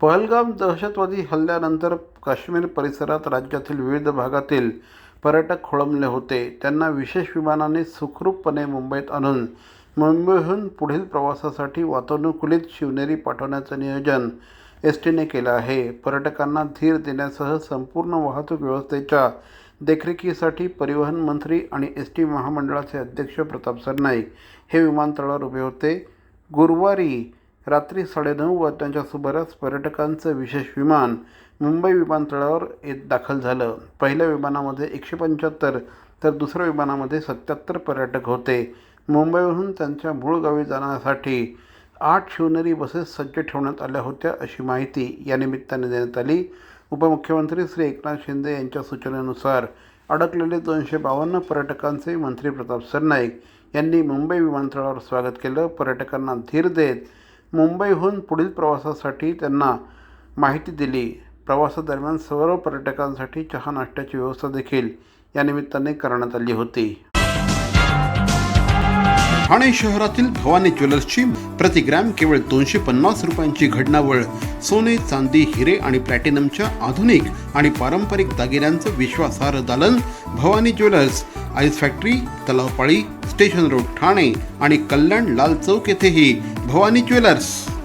पहलगाम दहशतवादी हल्ल्यानंतर काश्मीर परिसरात राज्यातील विविध भागातील पर्यटक खोळंबले होते. त्यांना विशेष विमानाने सुखरूपपणे मुंबईत आणून मुंबईहून पुढील प्रवासासाठी वातानुकूलित शिवनेरी पाठवण्याचं नियोजन एस टीने केलं आहे. पर्यटकांना धीर देण्यासह संपूर्ण वाहतूक व्यवस्थेच्या देखरेखीसाठी परिवहन मंत्री आणि एस टी महामंडळाचे अध्यक्ष प्रताप सरनाईक हे विमानतळावर उभे होते. गुरुवारी रात्री साडेनऊ वाजण्याच्या सुमारास पर्यटकांचं विशेष विमान मुंबई विमानतळावर येत दाखल झालं. पहिल्या विमानामध्ये एकशे पंच्याहत्तर तर दुसऱ्या विमानामध्ये सत्याहत्तर पर्यटक होते. मुंबईहून त्यांच्या मूळ गावी जाण्यासाठी आठ शिवनेरी बसेस सज्ज ठेवण्यात आल्या होत्या अशी माहिती या निमित्ताने देण्यात आली. उपमुख्यमंत्री श्री एकनाथ शिंदे यांच्या सूचनेनुसार अडकलेले दोनशे बावन्न पर्यटकांचे मंत्री प्रताप सरनाईक यांनी मुंबई विमानतळावर स्वागत केलं. पर्यटकांना धीर देत मुंबईहून पुढील प्रवासासाठी त्यांना माहिती दिली. प्रवासादरम्यान सर्व पर्यटकांसाठी चहा नाश्त्याची व्यवस्था देखील या निमित्ताने करण्यात आली होती. ठाणे शहरातील भवानी ज्वेलर्सची प्रति ग्रॅम केवळ दोनशे पन्नास रुपयांची घडणावळ सोने चांदी हिरे आणि प्लॅटिनमच्या आधुनिक आणि पारंपरिक दागिन्यांचं विश्वासार्ह दालन Bhavani jewellers ice factory Talavpali station road Thane आणि कल्याण लाल चौक येथेही भवानी ज्वेलर्स.